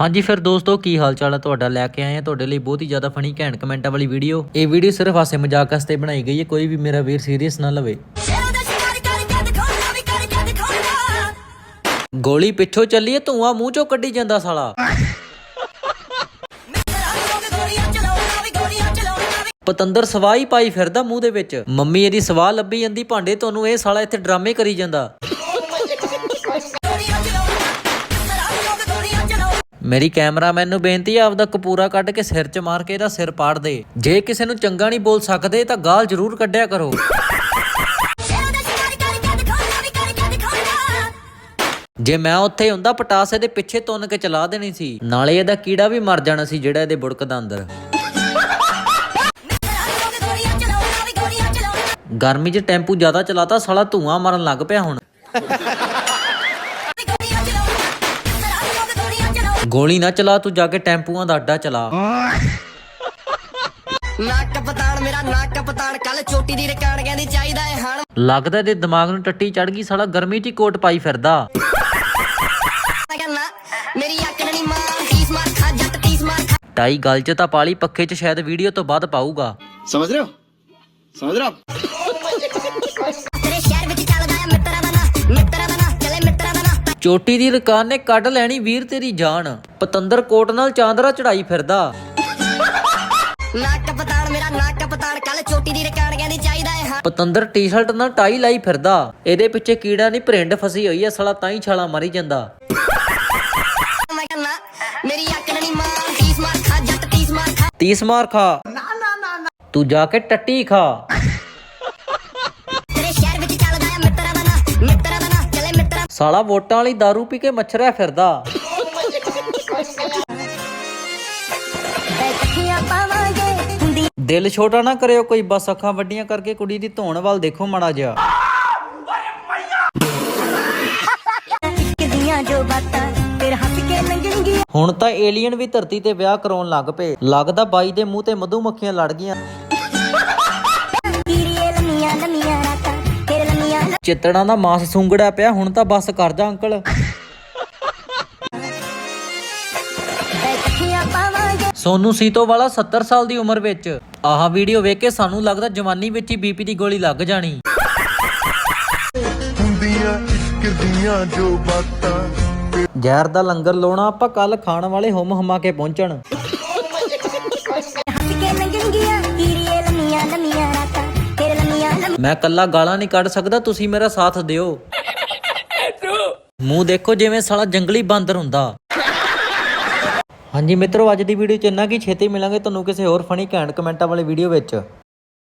ਹਾਂਜੀ ਫਿਰ ਦੋਸਤੋ, ਕੀ ਹਾਲ ਚਾਲ ਹੈ ਤੁਹਾਡਾ? ਲੈ ਕੇ ਆਏ ਆ ਤੁਹਾਡੇ ਲਈ ਬਹੁਤ ਹੀ ਜ਼ਿਆਦਾ ਫਨੀ ਘੈਂਟ ਕਮੈਂਟਾਂ ਵਾਲੀ ਵੀਡੀਓ ਇਹ ਵੀਡੀਓ ਸਿਰਫ ਹਾਸੇ ਮਜ਼ਾਕ ਵਾਸਤੇ ਬਣਾਈ ਗਈ ਹੈ, ਕੋਈ ਵੀ ਮੇਰਾ ਵੀਰ ਸੀਰੀਅਸ ਨਾ ਲਵੇ। ਗੋਲੀ ਪਿੱਛੋਂ ਚੱਲੀ ਹੈ, ਧੂਆਂ ਮੂੰਹ ਚੋਂ ਕੱਢੀ ਜਾਂਦਾ ਸਾਲਾ। ਪਤੰਦਰ ਸਵਾਹ ਹੀ ਪਾਈ ਫਿਰਦਾ ਮੂੰਹ ਦੇ ਵਿੱਚ। ਮੰਮੀ ਇਹਦੀ ਸਵਾਹ ਲੱਭੀ ਜਾਂਦੀ, ਭਾਂਡੇ ਤੁਹਾਨੂੰ ਇਹ ਸਾਲਾ ਇੱਥੇ ਡਰਾਮੇ ਕਰੀ ਜਾਂਦਾ। ਮੇਰੀ ਕੈਮਰਾਮੈਨ ਨੂੰ ਬੇਨਤੀ ਆ ਆਪਦਾ ਕਪੂਰਾ ਕੱਢ ਕੇ ਸਿਰ 'ਚ ਮਾਰ ਕੇ ਇਹਦਾ ਸਿਰ ਪਾੜ ਦੇ। ਜੇ ਕਿਸੇ ਨੂੰ ਚੰਗਾ ਨਹੀਂ ਬੋਲ ਸਕਦੇ, ਤਾਂ ਗਾਲ ਜ਼ਰੂਰ ਕੱਢਿਆ ਕਰੋ। ਜੇ ਮੈਂ ਉੱਥੇ ਹੁੰਦਾ, ਪਟਾਸੇ ਦੇ ਪਿੱਛੇ ਤੁੰਨ ਕੇ ਚਲਾ ਦੇਣੀ ਸੀ। ਨਾਲੇ ਇਹਦਾ ਕੀੜਾ ਵੀ ਮਰ ਜਾਣਾ ਸੀ ਜਿਹੜਾ ਇਹਦੇ ਬੁੜਕ ਦਾ ਅੰਦਰ। ਗਰਮੀ 'ਚ ਟੈਂਪੂ ਜ਼ਿਆਦਾ ਚਲਾਤਾ, ਸਾਲਾ ਧੂਆਂ ਮਾਰਨ ਲੱਗ ਪਿਆ ਹੁਣ। ਗੋਲੀ ਨਾ ਚਲਾ ਤੂੰ ਜਾ ਕੇ ਟੈਂਪੂਆਂ ਦਾ ਅੱਡਾ ਚਲਾ। ਨੱਕ ਪਤਾਣ ਮੇਰਾ ਨੱਕ ਪਤਾਣ ਕੱਲ ਚੋਟੀ ਦੀ ਰਕਾਨ ਕਹਿੰਦੀ ਚਾਹੀਦਾ ਏ ਹਣ। ਲੱਗਦਾ ਇਹਦੇ ਦਿਮਾਗ ਨੂੰ ਟੱਟੀ ਚੜ ਗਈ ਸਾਲਾ ਗਰਮੀ 'ਚ ਕੋਟ ਪਾਈ ਫਿਰਦਾ। ਮੇਰੀ ਅੱਖ ਨਹੀਂ ਮਾਰ ਤੀਸ ਮਾਰ ਖਾ ਜੱਟ ਤੀਸ ਮਾਰ ਖਾ। ਟਾਈ ਗੱਲ 'ਚ ਤਾਂ ਪਾਲੀ ਪੱਖੇ 'ਚ ਸ਼ਾਇਦ ਵੀਡੀਓ ਤੋਂ ਬਾਅਦ ਪਾਊਗਾ। ਸਮਝ ਰਹੇ ਹੋ? ਸਮਝ ਰਹੇ ਹੋ? ਚੋਟੀ ਦੀ ਰਕਾਨ ਨੇ ਕੱਢ ਲੈਣੀ ਵੀਰ ਤੇਰੀ ਜਾਨ। ਪਤੰਦਰ ਕੋਟ ਨਾਲ ਚਾਂਦਰਾ ਚੜਾਈ ਫਿਰਦਾ। ਨੱਕ ਪਤਾਣ ਮੇਰਾ ਨੱਕ ਪਤਾਣ ਕੱਲ ਚੋਟੀ ਦੀ ਰਕਾਨ ਕਹਿੰਦੀ ਚਾਹੀਦਾ ਏ ਹਣ ਪਤੰਦਰ ਟੀ-ਸ਼ਰਟ ਨਾਲ ਟਾਈ ਲਾਈ ਫਿਰਦਾ। ਇਹਦੇ ਪਿੱਛੇ ਕੀੜਾ ਨਹੀਂ ਭਰਿੰਡ ਫਸੀ ਹੋਈ ਐ ਸਾਲਾ ਤਾਂ ਹੀ ਛਾਲਾ ਮਾਰੀ ਜਾਂਦਾ। ਮੈਂ ਕਹਿੰਦਾ ਮੇਰੀ ਅੱਖ ਨਹੀਂ ਮਾਰ ਤੀਸ ਮਾਰ ਖਾ ਜੱਟ ਤੀਸ ਮਾਰ ਖਾ। ਤੀਸ ਮਾਰ ਖਾ। ਤੂੰ ਜਾ ਕੇ ਟੱਟੀ ਖਾ। ਸਾਲਾ ਵੋਟਾਂ ਵਾਲੀ दारू ਪੀ ਕੇ ਮੱਛਰਿਆ ਫਿਰਦਾ। ਦਿਲ ਛੋਟਾ ਨਾ ਕਰਿਓ ਕੋਈ, ਬਸ ਅੱਖਾਂ ਵੱਡੀਆਂ ਕਰਕੇ ਕੁੜੀ ਦੀ ਧੋਣ ਵੱਲ ਦੇਖੋ ਮਾੜਾ ਜਿਹਾ। ਹੁਣ ਤਾਂ ਏਲੀਅਨ ਵੀ ਧਰਤੀ ਤੇ ਵਿਆਹ ਕਰਾਉਣ ਲੱਗ ਪਏ। ਲੱਗਦਾ ਬਾਈ ਦੇ ਮੂੰਹ ਤੇ ਮਧੂ ਮੱਖੀਆਂ ਲੜ ਗਈਆਂ। ਚਿੱਤੜਾਂ ਦਾ ਮਾਸ ਸੁੰਗੜਿਆ ਪਿਆ ਹੁਣ ਤਾਂ ਬਸ ਕਰ ਜਾ ਅੰਕਲ। ਸੋਨੂ ਸੀਤੋ ਵਾਲਾ 70 ਸਾਲ ਦੀ ਉਮਰ ਵਿੱਚ। ਆਹ ਵੀਡੀਓ ਵੇਖ ਕੇ ਸਾਨੂੰ ਲੱਗਦਾ ਜਵਾਨੀ ਵਿੱਚ ਹੀ ਬੀਪੀ ਦੀ ਗੋਲੀ ਲੱਗ ਜਾਣੀ। ਹੁੰਦੀਆਂ ਇਸ਼ਕ ਦੀਆਂ ਜੋ ਬਾਤਾਂ। ਜ਼ਹਿਰ ਦਾ ਲੰਗਰ ਲਾਉਣਾ ਆਪਾਂ ਕੱਲ ਖਾਣ ਵਾਲੇ ਹੁਮ ਹਮਾ ਕੇ ਪਹੁੰਚਣ। ਮੈਂ ਕੱਲਾ ਗਾਲਾਂ ਨਹੀਂ ਕੱਢ ਸਕਦਾ, ਤੁਸੀਂ ਮੇਰਾ ਸਾਥ ਦਿਓ। ਮੂੰਹ ਦੇਖੋ ਜਿਵੇਂ ਸਾਲਾ ਜੰਗਲੀ ਬਾਂਦਰ ਹੁੰਦਾ। ਹਾਂਜੀ ਮਿੱਤਰੋ, ਅੱਜ ਦੀ ਵੀਡੀਓ ਚ ਇੰਨਾ ਕੀ। ਛੇਤੀ ਮਿਲਾਂਗੇ ਤੁਹਾਨੂੰ ਕਿਸੇ ਹੋਰ ਫਨੀ ਘੈਂਟ ਕਮੈਂਟਾਂ ਵਾਲੀ ਵੀਡੀਓ ਵਿੱਚ।